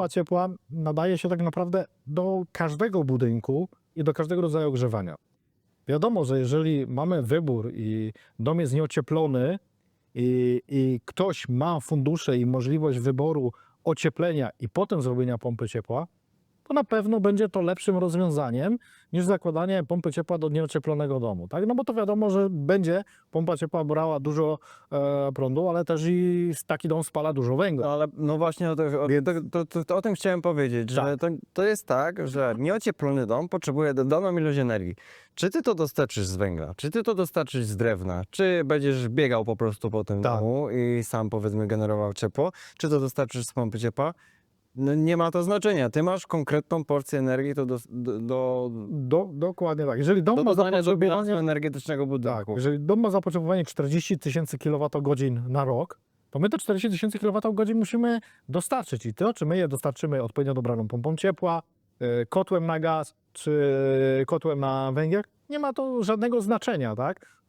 pompa ciepła nadaje się tak naprawdę do każdego budynku i do każdego rodzaju ogrzewania. Wiadomo, że jeżeli mamy wybór i dom jest nieocieplony i, i ktoś ma fundusze i możliwość wyboru ocieplenia i potem zrobienia pompy ciepła, to na pewno będzie to lepszym rozwiązaniem niż zakładanie pompy ciepła do nieocieplonego domu. Tak? No bo to wiadomo, że będzie pompa ciepła brała dużo e, prądu, ale też i taki dom spala dużo węgla. No ale no właśnie o, to, o, to, to, to, to o tym chciałem powiedzieć, że to, to jest tak, że nieocieplony dom potrzebuje dodaną ilość energii. Czy ty to dostarczysz z węgla, czy ty to dostarczysz z drewna, czy będziesz biegał po prostu po tym Tak. domu i sam powiedzmy generował ciepło, czy to dostarczysz z pompy ciepła, no nie ma to znaczenia. Ty masz konkretną porcję energii to do, do, do, Do, dokładnie tak. Jeżeli dom do ma dodania do bilansu zapotrzebowanie, energetycznego tak, budynku. jeżeli dom ma zapotrzebowanie 40 tysięcy kWh na rok, to my te 40 tysięcy kWh musimy dostarczyć. I to, czy my je dostarczymy odpowiednio dobraną pompą ciepła, y, kotłem na gaz, czy kotłem na węgiel, nie ma to żadnego znaczenia, tak?